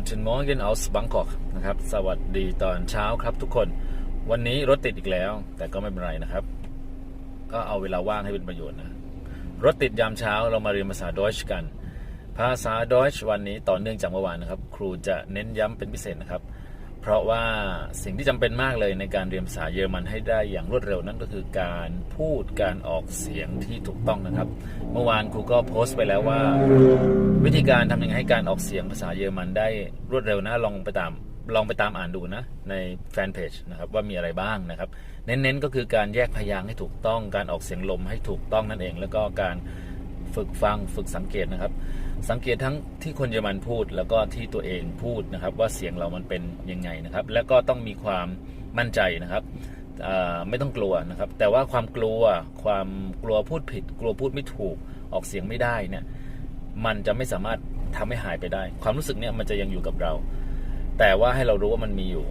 Guten Morgen aus Bangkok นะครับ สวัสดีตอนเช้าครับทุกคน วันนี้รถติดอีกแล้ว แต่ก็ไม่เป็นไรนะครับ ก็เอาเวลาว่างให้เป็นประโยชน์นะ รถติดยามเช้าเรามาเรียนภาษาดอยช์กัน ภาษาดอยช์วันนี้ต่อเนื่องจากเมื่อวานนะครับ ครูจะเน้นย้ำเป็นพิเศษนะครับ เพราะว่าสิ่งที่จำเป็นมากเลยในการเรียนภาษาเยอรมันให้ได้อย่างรวดเร็วนั่นก็คือการพูดการออกเสียงที่ถูกต้องนะครับ เมื่อวานครูก็โพสต์ไปแล้วว่า วิธีการทำยังไงให้การออกเสียงภาษาเยอรมันได้รวดเร็วนะลองไปตามลองไปตามอ่านดูนะ ในแฟนเพจนะครับว่ามีอะไรบ้างนะครับ เน้นๆก็คือการแยกพยางค์ให้ถูกต้องการออกเสียงลมให้ถูกต้องนั่นเอง แล้วก็การ ฝึกฟังฝึกสังเกตนะครับ สังเกตทั้งที่คนเยอรมันพูดแล้วก็ที่ตัวเองพูดนะครับ ว่าเสียงเรามันเป็นยังไงนะครับ แล้วก็ต้องมีความมั่นใจนะครับไม่ต้องกลัวนะครับ แต่ว่าความกลัวความกลัวพูดผิด กลัวพูดไม่ถูกออกเสียงไม่ได้เนี่ยมันจะไม่สามารถทำให้หายไปได้ ความรู้สึกเนี่ยมันจะยังอยู่กับเรา แต่ว่าให้เรารู้ว่ามันมีอยู่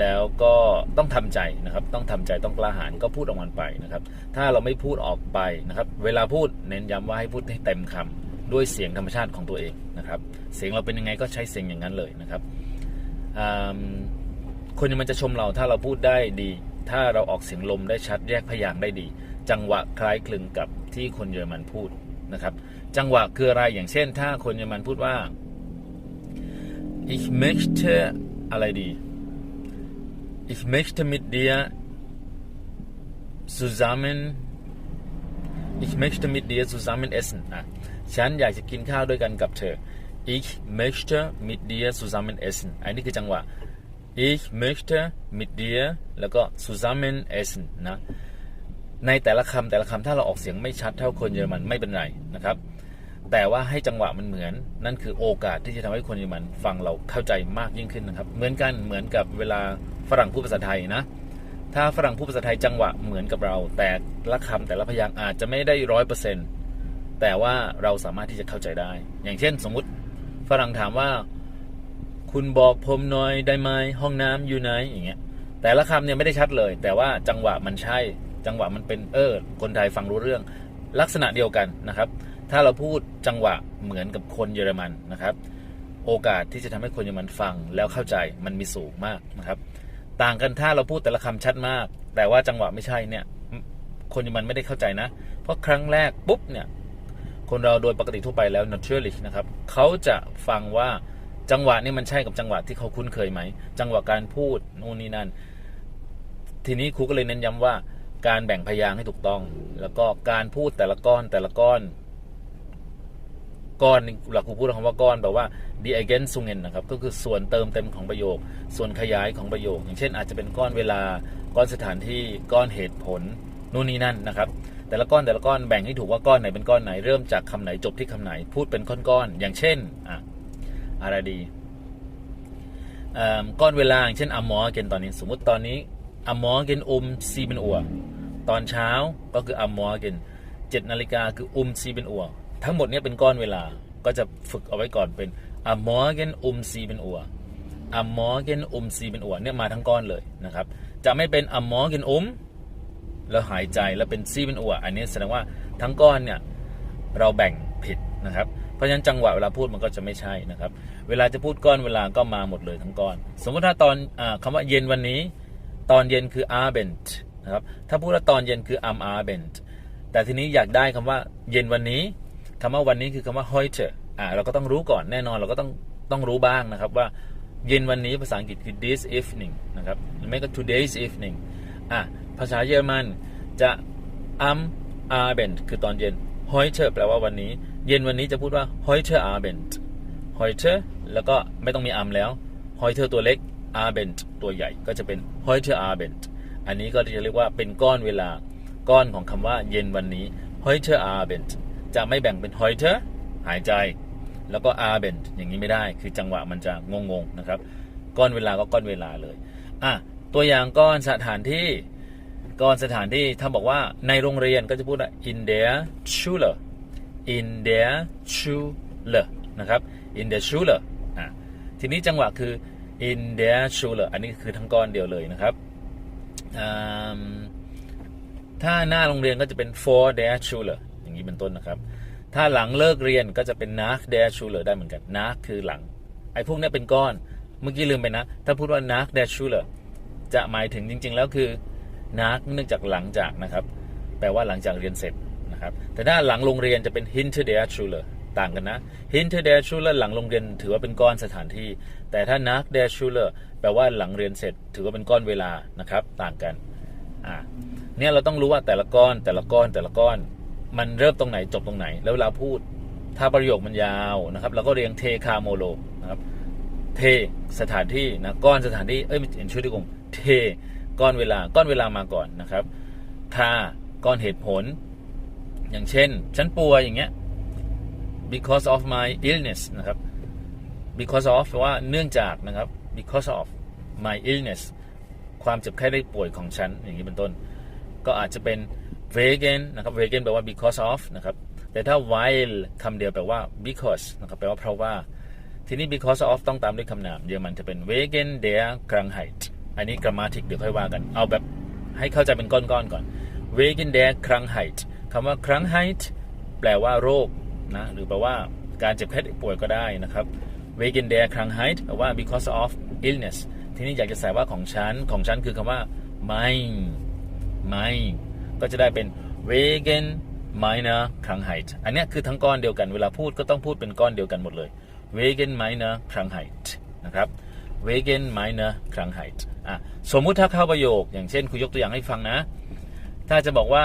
แล้วก็ต้องทำใจนะครับ ต้องทำใจต้องกล้าหาญก็พูดออกมาไปนะครับ ถ้าเราไม่พูดออกไปนะครับ เวลาพูดเน้นย้ำว่าให้พูดให้เต็มคำด้วยเสียงธรรมชาติของตัวเองนะครับ เสียงเราเป็นยังไงก็ใช้เสียงอย่างนั้นเลยนะครับคนมันจะชมเราถ้าเราพูดได้ดี ถ้าเราออกเสียงลมได้ชัดแยกพยางได้ดี จังหวะคล้ายคลึงกับที่คนเยอรมันพูดนะครับ จังหวะคืออะไรอย่างเช่น ถ้าคนเยอรมันพูดว่า ich möchte อะไรดี ich möchte mit dir zusammen ich möchte mit dir zusammen essen ฉันอยากจะกินข้าวด้วยกันกับเธอ ich möchte mit dir zusammen essen อันนี้คือจังหวะ ich möchte mit dir แล้วก็ zusammen essen นะในแต่ละคำแต่ละคำถ้าเราออกเสียงไม่ชัดเท่าคนเยอรมันไม่เป็นไรนะครับ แต่ว่าให้จังหวะมันเหมือน นั่นคือโอกาสที่จะทำให้คนเยอรมันฟังเราเข้าใจมากยิ่งขึ้นนะครับ เหมือนกันเหมือนกับเวลา ฝรั่งพูดภาษาไทยนะ ถ้าฝรั่งพูดภาษาไทยจังหวะเหมือนกับเรา แต่ละคำแต่ละพยางค์อาจจะไม่ได้ร้อยเปอร์เซ็นต์แต่ว่าเราสามารถที่จะเข้าใจได้ อย่างเช่น สมมุติฝรั่งถามว่า คุณบอกผมหน่อยได้ไหมห้องน้ำอยู่ไหนอย่างเงี้ย แต่ละคำเนี่ยไม่ได้ชัดเลย แต่ว่าจังหวะมันใช่ จังหวะมันเป็นเออคนไทยฟังรู้เรื่อง ลักษณะเดียวกันนะครับ ถ้าเราพูดจังหวะเหมือนกับคนเยอรมันนะครับ โอกาสที่จะทำให้คนเยอรมันฟังแล้วเข้าใจมันมีสูงมากนะครับ ต่างกันถ้าเราพูดแต่ละคำชัดมาก แต่ว่าจังหวะไม่ใช่เนี่ย คนยมันไม่ได้เข้าใจนะ เพราะครั้งแรกปุ๊บเนี่ย คนเราโดยปกติทั่วไปแล้ว naturally นะครับเขาจะฟังว่าจังหวะนี่มันใช่กับจังหวะที่เขาคุ้นเคยไหม จังหวะการพูดนู่นนี่นั่น ทีนี้ครูก็เลยเน้นย้ำว่า การแบ่งพยางค์ให้ถูกต้อง แล้วก็การพูดแต่ละก้อนแต่ละก้อน ก้อนหลักครูพูดคำว่าก้อนแปลว่า die Ergänzungen นะครับก็คือส่วนเติมเต็มของประโยค ส่วนขยายของประโยค อย่างเช่น อาจจะเป็นก้อนเวลาก้อนสถานที่ก้อนเหตุผลนู่นนี่นั่นนะครับ แต่ละก้อนแต่ละก้อนแบ่งให้ถูกว่าก้อนไหนเป็นก้อนไหนเริ่มจากคำไหนจบที่คำไหนพูดเป็นก้อนๆอย่างเช่นอะอะไรดีก้อนเวลาอย่างเช่นอมอเกนตอนนี้ สมมุติตอนนี้อมอเกนอุมซีเป็นอัวตอนเช้าก็คืออมอเกนเจ็ดนาฬิกาคืออุมซีเป็นอัว ทั้งหมดนี้เป็นก้อนเวลาก็จะฝึกเอาไว้ก่อนเป็นอมอเกนอุมซีเป็นอัวอมอเกนอุมซีเป็นอัวเนี่ยมาทั้งก้อนเลยนะครับ จะไม่เป็นอมอเกนอุมแล้วหายใจแล้วเป็นซีเป็นอัวอันนี้แสดงว่าทั้งก้อนเนี่ยเราแบ่งผิดนะครับ เพราะฉะนั้นจังหวะเวลาพูดมันก็จะไม่ใช่นะครับ เวลาจะพูดก้อนเวลาก็มาหมดเลยทั้งก้อน สมมติถ้าตอนอคำว่าเย็นวันนี้ ตอนเย็นคือ abend นะครับ ถ้าพูดว่าตอนเย็นคือ am abend แต่ทีนี้อยากได้คำว่าเย็นวันนี้ คำว่าวันนี้คือคำว่า heute อ่าเราก็ต้องรู้ก่อนแน่นอนเราก็ต้องต้องรู้บ้างนะครับว่าเย็นวันนี้ภาษาอังกฤษคือ this evening นะครับหรือไม่ก็ today's evening อะภาษาเยอรมันจะ am abend คือตอนเย็น heute แปลว่าวันนี้ เย็นวันนี้จะพูดว่า heute abend heute แล้วก็ไม่ต้องมี am แล้ว heute ตัวเล็ก abend ตัวใหญ่ก็จะเป็น heute abend อันนี้ก็จะเรียกว่าเป็นก้อนเวลาก้อนของคำว่าเย็นวันนี้ heute abend จะไม่แบ่งเป็น heute หายใจ แล้วก็ abend อย่างนี้ไม่ได้ คือจังหวะมันจะงงๆนะครับ ก้อนเวลาก็ก้อนเวลาเลยอะตัวอย่างก้อนสถานที่ก้อนสถานที่ถ้าบอกว่าในโรงเรียนก็จะพูดว่า in der Schule in der Schule นะครับ in der Schule อะทีนี้จังหวะคือ in der Schule อันนี้คือทั้งก้อนเดียวเลยนะครับถ้าหน้าโรงเรียนก็จะเป็น for der Schule นี้เป็นต้นนะครับ ถ้าหลังเลิกเรียนก็จะเป็น nach der Schule ได้เหมือนกัน nach คือหลัง ไอ้พวกนี้เป็นก้อน เมื่อกี้ลืมไปนะ ถ้าพูดว่า nach der Schule จะหมายถึงจริง ๆ แล้วคือ nach เนื่องจากหลังจากนะครับ แปลว่าหลังจากเรียนเสร็จนะครับ แต่ถ้าหลังโรงเรียนจะเป็น hinter der Schule ต่างกันนะ hinter der Schule หลังโรงเรียนถือว่าเป็นก้อนสถานที่ แต่ถ้า nach der Schule แปลว่าหลังเรียนเสร็จ ถือว่าเป็นก้อนเวลานะครับ ต่างกัน อ่า เนี่ยเราต้องรู้ว่าแต่ละก้อนแต่ละก้อนแต่ละก้อน มันเริ่มตรงไหนจบตรงไหน แล้วเวลาพูดถ้าประโยคมันยาวนะครับเราก็เรียงเทคาโมโลนะครับ เทสถานที่นะก้อนสถานที่เอ้ยไม่เห็นชื่อที่กงเทก้อนเวลาก้อนเวลามาก่อนนะครับคาก้อนเหตุผล อย่างเช่น ฉันป่วยอย่างเงี้ย because of my illness นะครับ because of ว่าเนื่องจากนะครับ because of my illness ความเจ็บไข้ได้ป่วยของฉันอย่างนี้เป็นต้น ก็อาจจะเป็น wegen นะครับ wegen แปลว่า because of นะครับแต่ถ้า while คำเดียวแปลว่า because นะครับแปลว่าเพราะว่า ทีนี้ because of ต้องตามด้วยคำนามเยอรมันจะเป็น wegen der Krankheit อันนี้ grammatic เดี๋ยวค่อยว่ากัน เอาแบบให้เข้าใจเป็นก้อนๆก่อน wegen der Krankheit คำว่า Krankheit แปลว่าโรคนะหรือแปลว่าการเจ็บไข้ป่วยก็ได้นะครับ wegen der Krankheit แปลว่า because of illness ทีนี้อยากจะใส่ว่าของฉัน ของฉันคือคำว่า mein mein ก็จะได้เป็น wegen meiner Krankheit อันนี้คือทั้งก้อนเดียวกันเวลาพูดก็ต้องพูดเป็นก้อนเดียวกันหมดเลย wegen meiner Krankheit นะครับ wegen meiner Krankheit อะสมมุติถ้าเข้าประโยค อย่างเช่นคุยยกตัวอย่างให้ฟังนะ ถ้าจะบอกว่า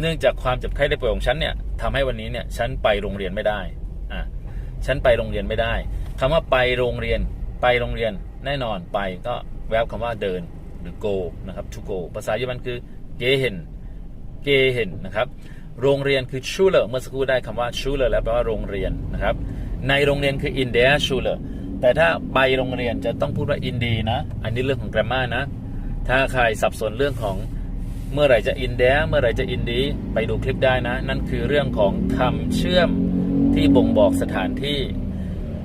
เนื่องจากความเจ็บไข้ได้ป่วยของฉันเนี่ยทำให้วันนี้เนี่ยฉันไปโรงเรียนไม่ได้อะฉันไปโรงเรียนไม่ได้คำว่าไปโรงเรียน ไปโรงเรียนแน่นอนไปก็แวบคำว่าเดินหรือ go นะครับ to go ภาษาเยอรมันคือ gehen gehen นะครับโรงเรียนคือ Schule เมื่อสักครู่ได้คำว่า Schule แล้วแปลว่าโรงเรียนนะครับ ในโรงเรียนคือ in der Schule แต่ถ้าไปโรงเรียนจะต้องพูดว่า in die นะ อันนี้เรื่องของ grammar นะ ถ้าใครสับสนเรื่องของเมื่อไหร่จะ in der เมื่อไหร่จะ in die ไปดูคลิปได้นะ นั่นคือเรื่องของคำเชื่อมที่บ่งบอกสถานที่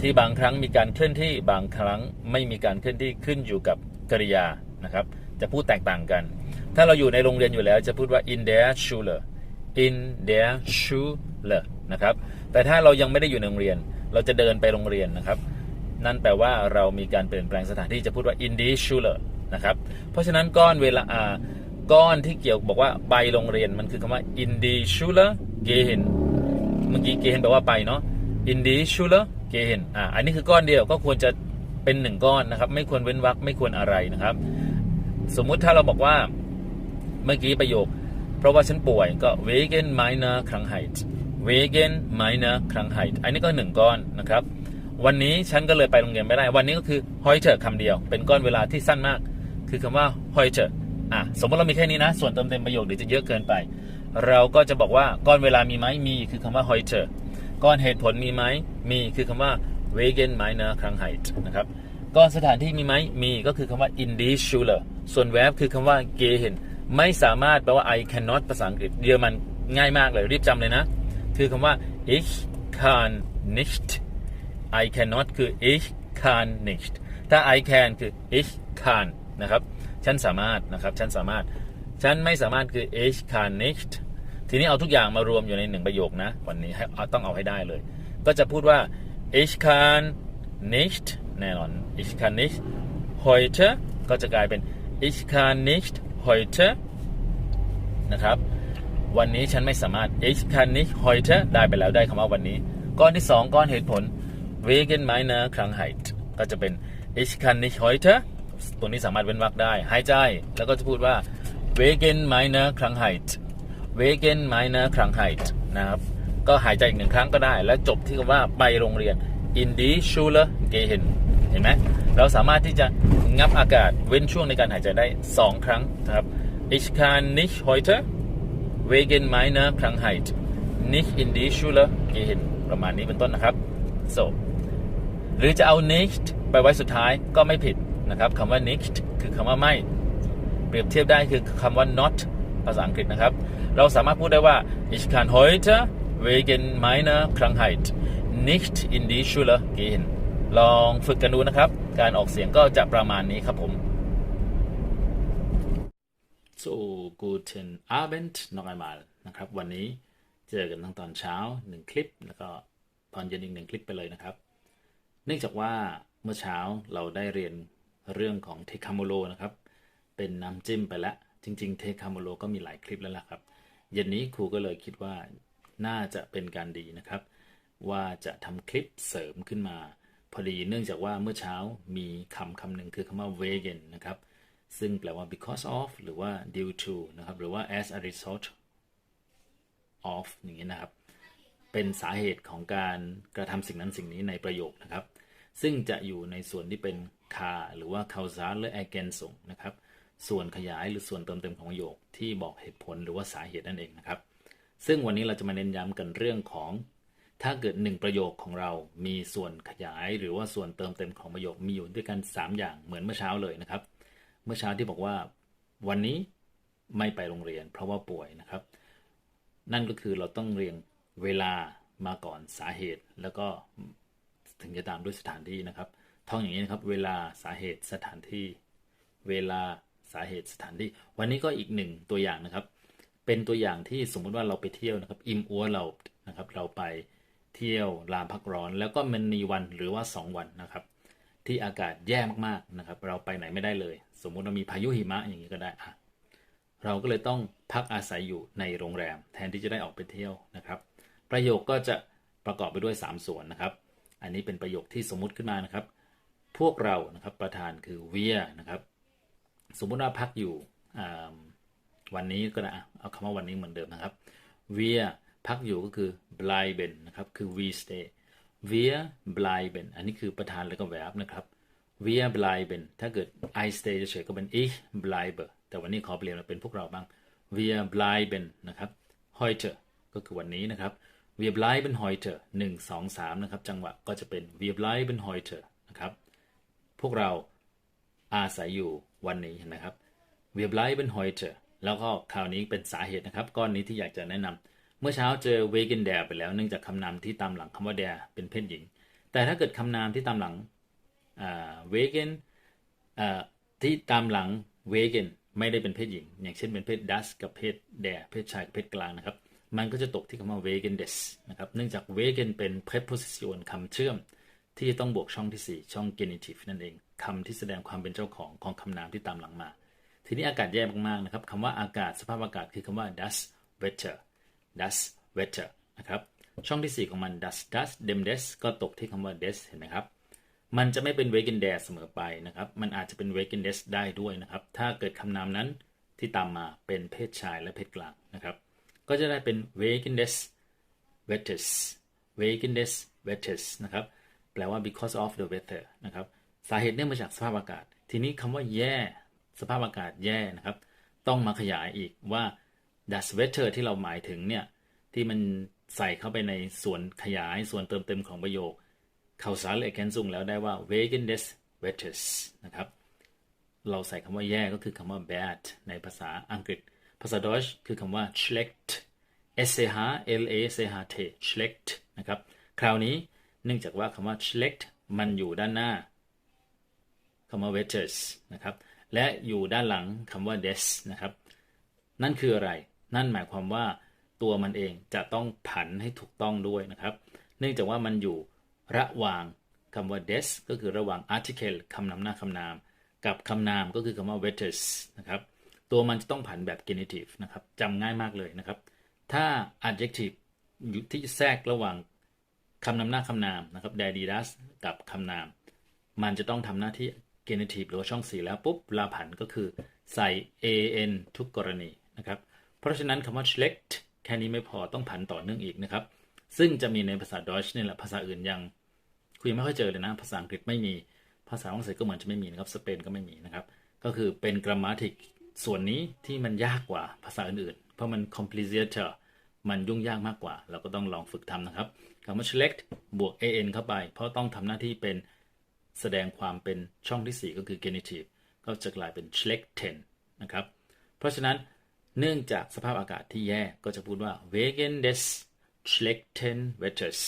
ที่บางครั้งมีการเคลื่อนที่บางครั้งไม่มีการเคลื่อนที่ขึ้นอยู่กับกริยานะครับ จะพูดแตกต่างกัน ถ้าเราอยู่ในโรงเรียนอยู่แล้วจะพูดว่า in der Schule in der Schule นะครับ แต่ถ้าเรายังไม่ได้อยู่ในโรงเรียน เราจะเดินไปโรงเรียนนะครับ นั่นแปลว่าเรามีการเปลี่ยนแปลงสถานที่จะพูดว่า in die Schule นะครับ เพราะฉะนั้นก้อนเวลาอ่าก้อนที่เกี่ยวบอกว่าไปโรงเรียนมันคือคำว่า in die Schule gehen เมื่อกี้ gehen แปลว่าไปเนาะ in die Schule gehen อ่าอันนี้คือก้อนเดียวก็ควรจะเป็นหนึ่งก้อนนะครับ ไม่ควรเว้นวรรคไม่ควรอะไรนะครับ สมมุติถ้าเราบอกว่า เมื่อกี้ประโยค เพราะว่าฉันป่วยก็ wegen meiner Krankheit wegen meiner Krankheit อันนี้ก็หนึ่งก้อนนะครับ วันนี้ฉันก็เลยไปโรงเรียนไม่ได้ วันนี้ก็คือ heute คำเดียว เป็นก้อนเวลาที่สั้นมาก คือคำว่า heute อะสมมติเรามีแค่นี้นะ ส่วนเติมเต็มประโยคเดี๋ยวจะเยอะเกินไป เราก็จะบอกว่าก้อนเวลามีไหมมี คือคำว่า heute ก้อนเหตุผลมีไหมมี คือคำว่า wegen meiner Krankheit นะครับก้อนสถานที่มีไหมมี ก็คือคำว่า in die Schule ส่วน verb คือคำว่า gehen ไม่สามารถแปลว่า I cannot ภาษาอังกฤษเยอรมันง่ายมากเลย รีบจำเลยนะ คือคำว่า ich kann nicht I cannot คือ ich kann nicht ถ้า I can คือ ich kann นะครับ ฉันสามารถนะครับ ฉันสามารถ ฉันไม่สามารถคือ ich kann nicht ทีนี้เอาทุกอย่างมารวมอยู่ในหนึ่งประโยคนะ วันนี้ต้องเอาให้ได้เลย ก็จะพูดว่า ich kann nicht แน่นอน ich kann nicht heute ก็จะกลายเป็น ich kann nicht heute นะครับ วันนี้ฉันไม่สามารถ ich kann nicht heute ได้ไปแล้วได้คำว่าวันนี้ ก้อนที่สองก้อนเหตุผล wegen meiner Krankheit ก็จะเป็น ich kann nicht heute ตัวนี้สามารถเว้นวรรคได้หายใจ แล้วก็จะพูดว่า wegen meiner Krankheit wegen meiner Krankheit นะครับ ก็หายใจอีกหนึ่งครั้งก็ได้ แล้วจบที่คำว่าไปโรงเรียน in die Schule gehen เห็นไหมเราสามารถที่จะงับอากาศเว้นช่วงในการหายใจได้ 2 ครั้งนะครับ ich kann nicht heute wegen meiner Krankheit nicht in die Schule gehen ประมาณนี้เป็นต้นนะครับ so หรือจะเอา nicht ไปไว้สุดท้ายก็ไม่ผิดนะครับคำว่า nicht คือคำว่าไม่ เปรียบเทียบได้คือคำว่า not ภาษาอังกฤษนะครับ เราสามารถพูดได้ว่า ich kann heute wegen meiner Krankheit nicht in die Schule gehen ลองฝึกกันดูนะครับ การออกเสียงก็จะประมาณนี้ครับผม so guten Abend noch einmal นะครับ วันนี้เจอกันทั้งตอนเช้าหนึ่งคลิป แล้วก็ตอนเย็นอีกหนึ่งคลิปไปเลยนะครับ เนื่องจากว่าเมื่อเช้าเราได้เรียนเรื่องของเทคาโมโลนะครับ เป็นน้ำจิ้มไปแล้ว จริง ๆ เทคาโมโลก็มีหลายคลิปแล้วล่ะครับ เย็นนี้ครูก็เลยคิดว่าน่าจะเป็นการดีนะครับ ว่าจะทำคลิปเสริมขึ้นมา พอดีเนื่องจากว่าเมื่อเช้ามีคำคำหนึ่งคือคำว่า vegan นะครับ ซึ่งแปลว่า because of หรือว่า due to นะครับ หรือว่า as a result of อย่างนี้นะครับ เป็นสาเหตุของการกระทำสิ่งนั้นสิ่งนี้ในประโยคนะครับ ซึ่งจะอยู่ในส่วนที่เป็น ca หรือว่า causa หรือ ergänzung นะครับ ส่วนขยายหรือส่วนเติมเต็มของประโยคที่บอกเหตุผลหรือว่าสาเหตุนั่นเองนะครับ ซึ่งวันนี้เราจะมาเน้นย้ำกันเรื่องของถ้าเกิดหนึ่งประโยคของเรา มีส่วนขยายหรือว่าส่วนเติมเต็มของประโยค มีอยู่ด้วยกัน 3 อย่างเหมือนเมื่อเช้าเลยนะครับ เมื่อเช้าที่บอกว่าวันนี้ไม่ไปโรงเรียน เพราะว่าป่วยนะครับ นั่นก็คือเราต้องเรียงเวลามาก่อนสาเหตุ แล้วก็ถึงจะตามด้วยสถานที่นะครับ ท่องอย่างนี้นะครับ เวลาสาเหตุสถานที่ เวลาสาเหตุสถานที่ วันนี้ก็อีกหนึ่งตัวอย่างนะครับ เป็นตัวอย่างที่สมมุติว่าเราไปเที่ยวนะครับ อิมอัวเรานะครับ เราไปเที่ยวลานพักร้อน แล้วก็มันมีวันหรือว่า 2 วันนะครับ ที่อากาศแย่มากๆนะครับ เราไปไหนไม่ได้เลย สมมุติเรามีพายุหิมะอย่างนี้ก็ได้อะเราก็เลยต้องพักอาศัยอยู่ในโรงแรม แทนที่จะได้ออกไปเที่ยวนะครับ ประโยคก็จะประกอบไปด้วย 3 ส่วนนะครับ อันนี้เป็นประโยคที่สมมุติขึ้นมานะครับ พวกเรานะครับประธานคือ we นะครับ สมมุติว่าพักอยู่วันนี้ก็ได้อะเอาคำว่าวันนี้เหมือนเดิมนะครับ we พักอยู่ก็คือ bleiben นะครับคือ we stay wir bleiben อันนี้คือประธานแล้วก็ verb นะครับ wir bleiben ถ้าเกิด I stay เฉยก็เป็น ich bleibe แต่วันนี้ขอเปลี่ยนมาเป็นพวกเราบ้าง wir bleiben นะครับ heute ก็คือวันนี้นะครับ wir bleiben heute หนึ่งสองสามนะครับ จังหวะก็จะเป็น wir bleiben heute นะครับ พวกเราอาศัยอยู่วันนี้นไหมครับ wir bleiben heute แล้วก็คราวนี้เป็นสาเหตุนะครับ ก้อนนี้ที่อยากจะแนะนำ เมื่อเช้าเจอ wegen der ไปแล้วเนื่องจากคำนามที่ตามหลังคำว่า der เป็นเพศหญิง แต่ถ้าเกิดคำนามที่ตามหลังเวเกนที่ตามหลังเวเกนไม่ได้เป็นเพศหญิง อย่างเช่นเป็นเพศดัสกับเพศแดเพศชายกับเพศกลางนะครับ มันก็จะตกที่คำว่าเวเกนเดสนะครับ เนื่องจากเวเกนเป็น preposition คำเชื่อมที่ต้องบวกช่องที่ 4 ช่อง genitive นั่นเองคำที่แสดงความเป็นเจ้าของของคำนามที่ตามหลังมา ทีนี้อากาศแย่มากๆนะครับคำว่าอากาศสภาพอากาศคือคำว่า das wetter das wetter นะครับช่องที่ 4 ของมัน das das dem des ก็ตกที่คำว่า des เห็นไหมครับ มันจะไม่เป็น w e g e n d e r เสมอไปนะครับ มันอาจจะเป็น w e g e n d e s ได้ด้วยนะครับ ถ้าเกิดคำนามนั้นที่ตามมาเป็นเพศชายและเพศกลางนะครับ ก็จะได้เป็น w e g e n d e s wetters w e g e n d e s wetters นะครับ แปลว่า because of the weather นะครับ สาเหตุเนื่องมาจากสภาพอากาศ ทีนี้คำว่าแย่ สภาพอากาศแย่นะครับ ต้องมาขยายอีกว่า das wetter ที่เราหมายถึงเนี่ย ที่มันใส่เข้าไปในส่วนขยายส่วนเติมเต็มของประโยคเขาสารเอแกนซุงแล้วได้ว่า wegen des wetters นะครับ เราใส่คำว่าแย่ก็คือคำว่า bad ในภาษาอังกฤษ ภาษาดอยช์คือคำว่า schlecht s c h l a c h t schlecht นะครับ คราวนี้เนื่องจากว่าคำว่า schlecht มันอยู่ด้านหน้าคำว่า wetters นะครับ และอยู่ด้านหลังคำว่า des นะครับ นั่นคืออะไร นั่นหมายความว่าตัวมันเองจะต้องผันให้ถูกต้องด้วยนะครับ เนื่องจากว่ามันอยู่ระหว่างคำว่า des ก็คือระหว่าง article คำนำหน้าคำนาม กับคำนามก็คือคำว่า wetters นะครับตัวมันจะต้องผันแบบ genitive นะครับจำง่ายมากเลยนะครับ ถ้า adjective อยู่ที่แทรกระหว่างคำนำหน้าคำนามนะครับ dedidas กับคำนาม มันจะต้องทำหน้าที่ genitive หรือว่าช่องสีแล้วปุ๊บเวลาผันก็คือใส่ an ทุกกรณีนะครับ เพราะฉะนั้นคำว่า schlecht แค่นี้ไม่พอต้องผันต่อเนื่องอีกนะครับ ซึ่งจะมีในภาษาดอยช์นี่แหละภาษาอื่นยังคุยไม่ค่อยเจอเลยนะ ภาษาอังกฤษไม่มีภาษาฝรั่งเศสก็เหมือนจะไม่มีนะครับสเปนก็ไม่มีนะครับ ก็คือเป็น grammatic ส่วนนี้ที่มันยากกว่าภาษาอื่นๆ เพราะมัน complicated มันยุ่งยากมากกว่า เราก็ต้องลองฝึกทำนะครับคำว่า select บวก an เข้าไป เพราะต้องทำหน้าที่เป็นแสดงความเป็นช่องที่ 4 ก็คือ genitive ก็จะกลายเป็น schlechten นะครับ เพราะฉะนั้น เนื่องจากสภาพอากาศที่แย่ก็จะพูดว่า wegen des schlechten Wetters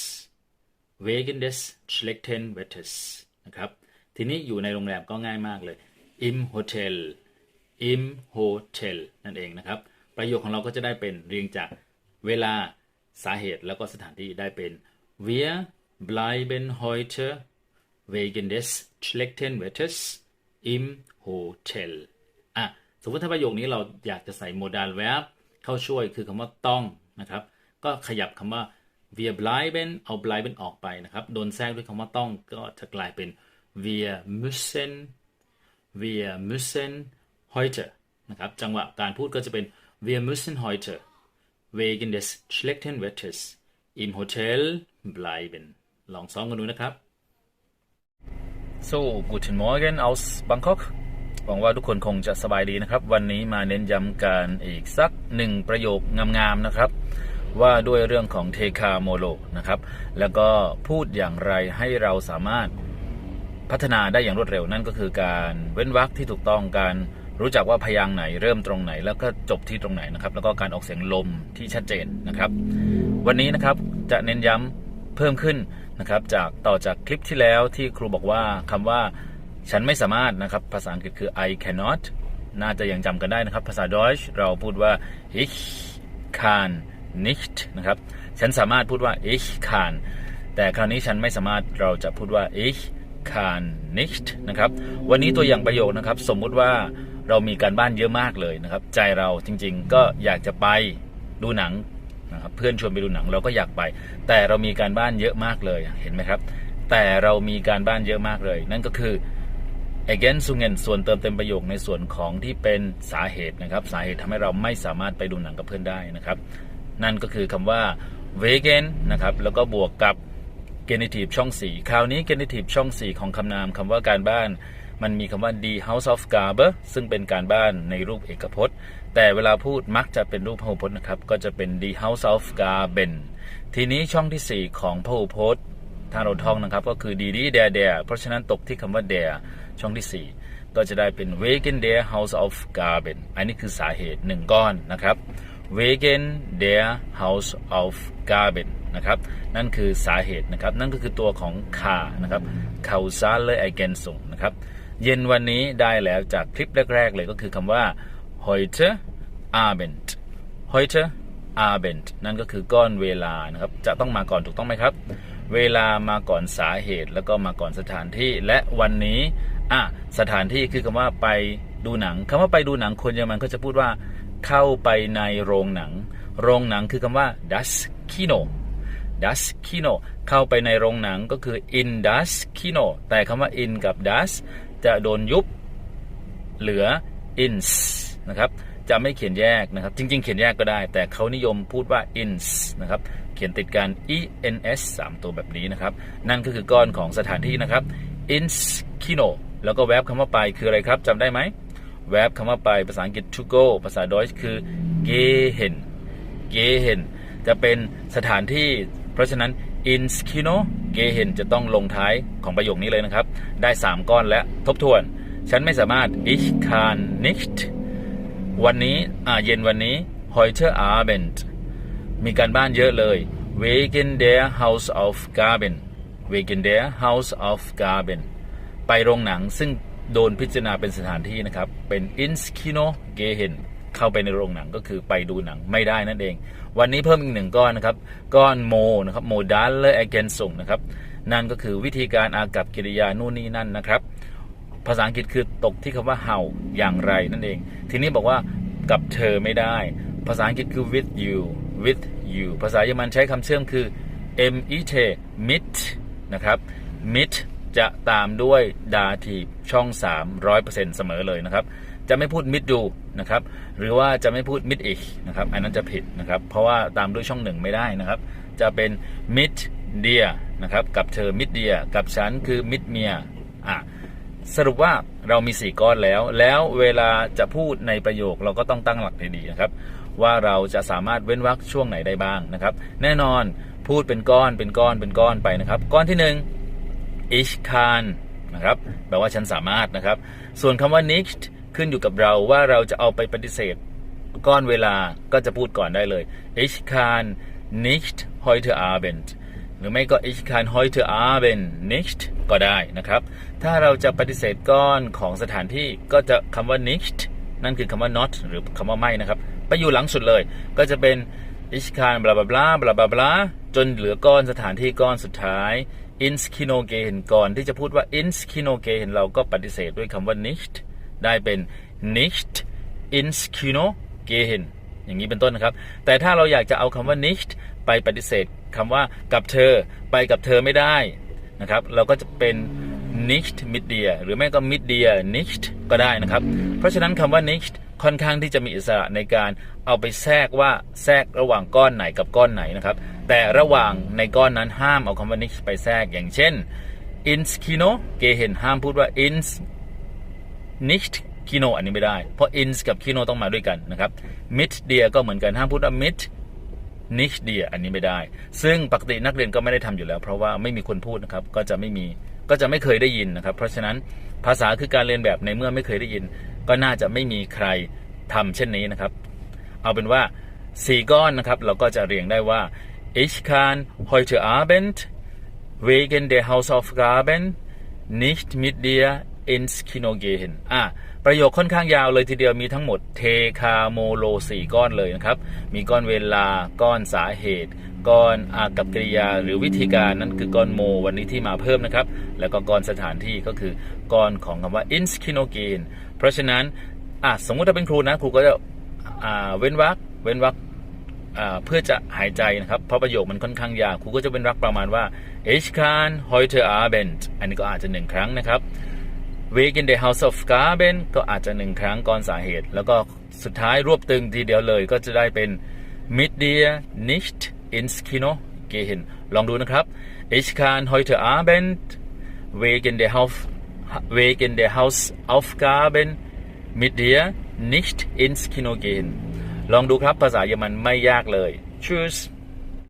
wegen des schlechten Wetters นะครับ ทีนี้อยู่ในโรงแรมก็ง่ายมากเลย im Hotel im Hotel นั่นเองนะครับ ประโยคของเราก็จะได้เป็นเรียงจากเวลาสาเหตุแล้วก็สถานที่ได้เป็น wir bleiben heute wegen des schlechten Wetters im Hotel อะ สมมติถ้าประโยคนี้เราอยากจะใส่ modal verb เข้าช่วยคือคำว่าต้องนะครับ ก็ขยับคำว่า wir bleiben เอา bleiben ออกไปนะครับโดนแทรกด้วยคำว่าต้องก็จะกลายเป็น wir müssen wir müssen heute นะครับจังหวะการพูดก็จะเป็น wir müssen heute wegen des schlechten Wetters im Hotel bleiben ลองซ้อมกันดูนะครับ So guten Morgen aus Bangkok หวังว่าทุกคนคงจะสบายดีนะครับ วันนี้มาเน้นย้ำกันอีกสักหนึ่งประโยคงามๆนะครับ ว่าด้วยเรื่องของเทคาโมโลนะครับ แล้วก็พูดอย่างไรให้เราสามารถพัฒนาได้อย่างรวดเร็วนั่นก็คือการเว้นวรรคที่ถูกต้องการรู้จักว่าพยางไหนเริ่มตรงไหน แล้วก็จบที่ตรงไหนนะครับ แล้วก็การออกเสียงลมที่ชัดเจนนะครับ วันนี้นะครับจะเน้นย้ำเพิ่มขึ้นนะครับ จากต่อจากคลิปที่แล้วที่ครูบอกว่าคำว่า ฉันไม่สามารถนะครับภาษาอังกฤษคือ I cannot น่าจะยังจำกันได้นะครับ ภาษาดอยช์เราพูดว่า ich kann nicht นะครับ ฉันสามารถพูดว่า ich kann แต่คราวนี้ฉันไม่สามารถเราจะพูดว่า ich kann nicht นะครับ วันนี้ตัวอย่างประโยคนะครับ สมมุติว่าเรามีการบ้านเยอะมากเลยนะครับ ใจเราจริงๆ ก็อยากจะไปดูหนังนะครับ เพื่อนชวนไปดูหนังเราก็อยากไป แต่เรามีการบ้านเยอะมากเลย เห็นไหมครับ แต่เรามีการบ้านเยอะมากเลย นั่นก็คือ again ซุงเงินส่วนเติมเต็มประโยคในส่วนของที่เป็นสาเหตุนะครับ สาเหตุทำให้เราไม่สามารถไปดูหนังกับเพื่อนได้นะครับ นั่นก็คือคำว่า wegen นะครับ แล้วก็บวกกับ genitive ช่อง 4 คราวนี้ genitive ช่อง 4 ของคำนามคำว่าการบ้าน มันมีคำว่า die house of Gabe ซึ่งเป็นการบ้านในรูปเอกพจน์ แต่เวลาพูดมักจะเป็นรูปพหูพจน์นะครับ ก็จะเป็น die house of Gaben ทีนี้ช่องที่ 4 ของพหูพจน์ ถ้าเราท่องนะครับ ก็คือ die die der der เพราะฉะนั้นตกที่คำว่า der ช่องที่ 4 ก็จะได้เป็น wegen der house of Gaben อันนี้คือสาเหตุ 1 ก้อนนะครับ wegen der house of Gaben นะครับ นั่นคือสาเหตุนะครับ นั่นก็คือตัวของคานะครับ causale Ergänzung นะครับ เย็นวันนี้ได้แล้วจากคลิปแรก ๆ เลยก็คือคำว่า heute Abend heute Abend นั่นก็คือก้อนเวลานะครับ จะต้องมาก่อนถูกต้องไหมครับ เวลามาก่อนสาเหตุ แล้วก็มาก่อนสถานที่ และวันนี้อะสถานที่คือคำว่าไปดูหนังคำว่าไปดูหนังคนเยอรมันก็จะพูดว่า เข้าไปในโรงหนัง โรงหนังคือคำว่า das Kino das Kino เข้าไปในโรงหนังก็คือ in das Kino แต่คำว่า in กับ das จะโดนยุบเหลือ ins นะครับจะไม่เขียนแยกนะครับ จริง ๆ เขียนแยกก็ได้ แต่เขานิยมพูดว่า ins นะครับ ขียนติดกัน ens 3 ตัวแบบนี้นะครับ นั่นก็คือก้อนของสถานที่นะครับ ins kino แล้วก็แวบคำว่าไปคืออะไรครับจำได้ไหมแวบคำว่าไปภาษาอังกฤษ to go ภาษาดอยช์คือ gehen gehen จะเป็นสถานที่ เพราะฉะนั้น ins kino gehen จะต้องลงท้ายของประโยคนี้เลยนะครับ ได้ 3 ก้อนและทบทวน ฉันไม่สามารถ ich kann nicht วันนี้อ่าเย็นวันนี้ heute Abend มีการบ้านเยอะเลย wegen der House of Gaben wegen der House of Gaben ไปโรงหนังซึ่งโดนพิจารณาเป็นสถานที่นะครับ เป็น ins Kino gehen เข้าไปในโรงหนังก็คือไปดูหนังไม่ได้นั่นเอง วันนี้เพิ่มอีกหนึ่งก้อนนะครับ ก้อนโมนะครับ modale Ergänzung นะครับ นั่นก็คือวิธีการอากับกิริยานู่นนี่นั่นนะครับ ภาษาอังกฤษคือตกที่คำว่า how อย่างไรนั่นเอง ทีนี้บอกว่ากับเธอไม่ได้ ภาษาอังกฤษคือ with you with you ภาษาเยอรมันใช้คำเชื่อมคือ m e t mit นะครับ mit จะตามด้วย dative ช่อง 3 100%เสมอเลยนะครับ จะไม่พูด mit du นะครับ หรือว่าจะไม่พูด mit ich นะครับ อันนั้นจะผิดนะครับ เพราะว่าตามด้วยช่องหนึ่งไม่ได้นะครับ จะเป็น mit dir นะครับกับเธอ mit dir กับฉันคือ mit mir อะสรุปว่าเรามี 4 ก้อนแล้ว แล้วเวลาจะพูดในประโยคเราก็ต้องตั้งหลักให้ดีนะครับ ว่าเราจะสามารถเว้นวรรคช่วงไหนได้บ้างนะครับ แน่นอนพูดเป็นก้อนเป็นก้อนเป็นก้อนไปนะครับ ก้อนที่ 1 ich kann นะครับแปลว่าฉันสามารถนะครับ ส่วนคำว่า nicht ขึ้นอยู่กับเราว่าเราจะเอาไปปฏิเสธ ก้อนเวลาก็จะพูดก่อนได้เลย ich kann nicht heute Abend หรือไม่ก็ ich kann heute Abend nicht ก็ได้นะครับ ถ้าเราจะปฏิเสธก้อนของสถานที่ก็จะคำว่า nicht นั่นคือคำว่า not หรือคำว่าไม่นะครับ ไปอยู่หลังสุดเลย ก็จะเป็น ich kann bla bla bla bla bla bla จนเหลือก้อนสถานที่ก้อนสุดท้าย ins Kino gehen ก่อนที่จะพูดว่า ins Kino gehen เราก็ปฏิเสธด้วยคำว่า nicht ได้เป็น nicht ins Kino gehen อย่างนี้เป็นต้นนะครับ แต่ถ้าเราอยากจะเอาคำว่า nicht ไปปฏิเสธคำว่ากับเธอไปกับเธอไม่ได้นะครับ เราก็จะเป็น nicht mit dir หรือไม่ก็ mit dir nicht ก็ได้นะครับ เพราะฉะนั้นคำว่า nicht ค่อนข้างที่จะมีอิสระในการเอาไปแทรกว่าแทรกระหว่างก้อนไหนกับก้อนไหนนะครับ แต่ระหว่างในก้อนนั้นห้ามเอาคำว่า nicht ไปแทรกอย่างเช่น ins Kino gehen ห้ามพูดว่า ins nicht Kino อันนี้ไม่ได้ เพราะ ins กับ Kino ต้องมาด้วยกันนะครับ mit dir ก็เหมือนกันห้ามพูดว่า mit nicht dir อันนี้ไม่ได้ ซึ่งปกตินักเรียนก็ไม่ได้ทำอยู่แล้ว เพราะว่าไม่มีคนพูดนะครับ ก็จะไม่มี ก็จะไม่เคยได้ยินนะครับ เพราะฉะนั้นภาษาคือการเรียนแบบในเมื่อไม่เคยได้ยิน ก็น่าจะไม่มีใครทำเช่นนี้นะครับ เอาเป็นว่าสี่ก้อนนะครับ เราก็จะเรียงได้ว่า ich kann heute Abend wegen der Hausaufgaben nicht mit dir ins Kino gehen อะประโยคค่อนข้างยาวเลยทีเดียวมีทั้งหมดเทคาโมโลสี่ก้อนเลยนะครับ มีก้อนเวลาก้อนสาเหตุ ก้อนอากับกริยาหรือวิธีการนั่นคือก้อนโม วันนี้ที่มาเพิ่มนะครับ แล้วก็ก้อนสถานที่ก็คือก้อนของคำว่า ins Kino gehen ราะฉะนั้นอะสมมุติถ้าเป็นครูนะครูก็จะเว้นวรรคเว้นวรรคเพื่อจะหายใจนะครับ เพราะประโยคมันค่อนข้างยาวครูก็จะเป็นรักประมาณว่า ich kann heute Abend อันนี้ก็อาจจะหนึ่งครั้งนะครับ wegen der Hausaufgaben ก็อาจจะหนึ่งครั้งก่อนสาเหตุ แล้วก็สุดท้ายรวบตึงทีเดียวเลยก็จะได้เป็น mit dir nicht ins Kino gehen ลองดูนะครับ ich kann heute Abend wegen der Hauf wegen der Hausaufgaben mit dir nicht ins Kino gehen ลองดูครับภาษาเยอรมันไม่ยากเลย Tschüss